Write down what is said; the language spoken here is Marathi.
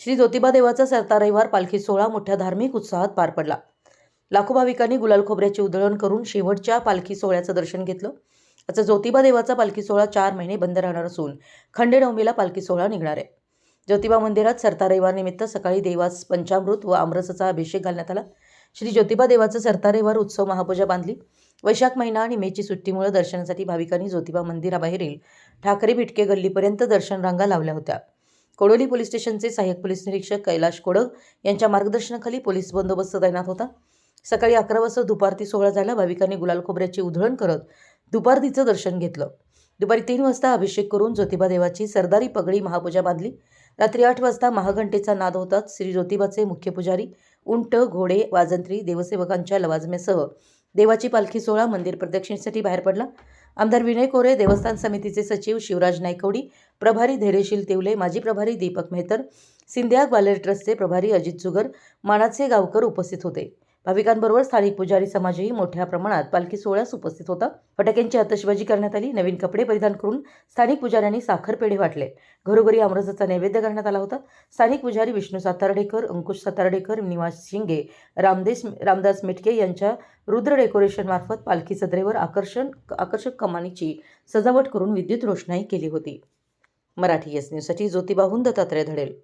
श्री ज्योतिबा देवाचा सरता रविवार पालखी सोहळा मोठ्या धार्मिक उत्साहात पार पडला. लाखो भाविकांनी गुलाल खोबऱ्याची उधळण करून शेवटच्या पालखी सोहळ्याचं दर्शन घेतलं. आता ज्योतिबा देवाचा पालखी सोहळा चार महिने बंद राहणार असून खंडेनवमीला पालखी सोहळा निघणार आहे. ज्योतिबा मंदिरात सरता रविवारनिमित्त सकाळी देवास पंचामृत व आमरसाचा अभिषेक घालण्यात आला. श्री ज्योतिबा देवाचं सरता रविवार उत्सव महापूजा बांधली. वैशाख महिना आणि मेची सुट्टीमुळे दर्शनासाठी भाविकांनी ज्योतिबा मंदिराबाहेरील ठाकरे बिटके गल्लीपर्यंत दर्शन रांगा लावल्या होत्या. कोडोली पोलीस स्टेशनचे सहाय्यक पोलीस निरीक्षक कैलाश कोडक यांच्या मार्गदर्शनाखाली पोलीस बंदोबस्त तैनात होता. सकाळी अकरा वाजता दुपारती सोहळा झाला. भाविकांनी गुलाल खोबऱ्याची उधळण करत दुपारतीचं दर्शन घेतलं. दुपारी तीन वाजता अभिषेक करून ज्योतिबा देवाची सरदारी पगडी महापूजा बांधली. रात्री आठ वाजता महाघंटेचा नाद होताच श्री ज्योतिबाचे मुख्य पुजारी उंट घोडे वाजंत्री देवसेवकांच्या लवाजमेसह देवाची पालखी सोहळा मंदिर प्रदक्षिणेसाठी बाहेर पडला. आमदार विनय कोरे देवस्थान समितीचे सचिव शिवराज नायकवडी प्रभारी धैर्यशील तेवले माजी प्रभारी दीपक मेहतर सिंध्या ग्वालेर ट्रस्टचे प्रभारी अजित जुगर मानाचे गावकर उपस्थित होते. भाविकांबरोबर स्थानिक पुजारी समाजही मोठ्या प्रमाणात पालखी सोहळ्यास उपस्थित होता. फटाक्यांची आतषबाजी करण्यात आली. नवीन कपडे परिधान करून स्थानिक पुजाऱ्यांनी साखर पेढे वाटले. घरोघरी आमरसाचा नैवेद्य करण्यात आला होता. स्थानिक पुजारी विष्णू सातार्डेकर अंकुश सातार्डेकर निवास शिंगे रामदेश रामदास मिटके यांच्या रुद्र डेकोरेशन मार्फत पालखी सदरेवर आकर्षण आकर्षक कमानीची सजावट करून विद्युत रोषणाई केली होती. मराठी एस न्यूजसाठी ज्योतिबाहून दत्तात्रय धडेल.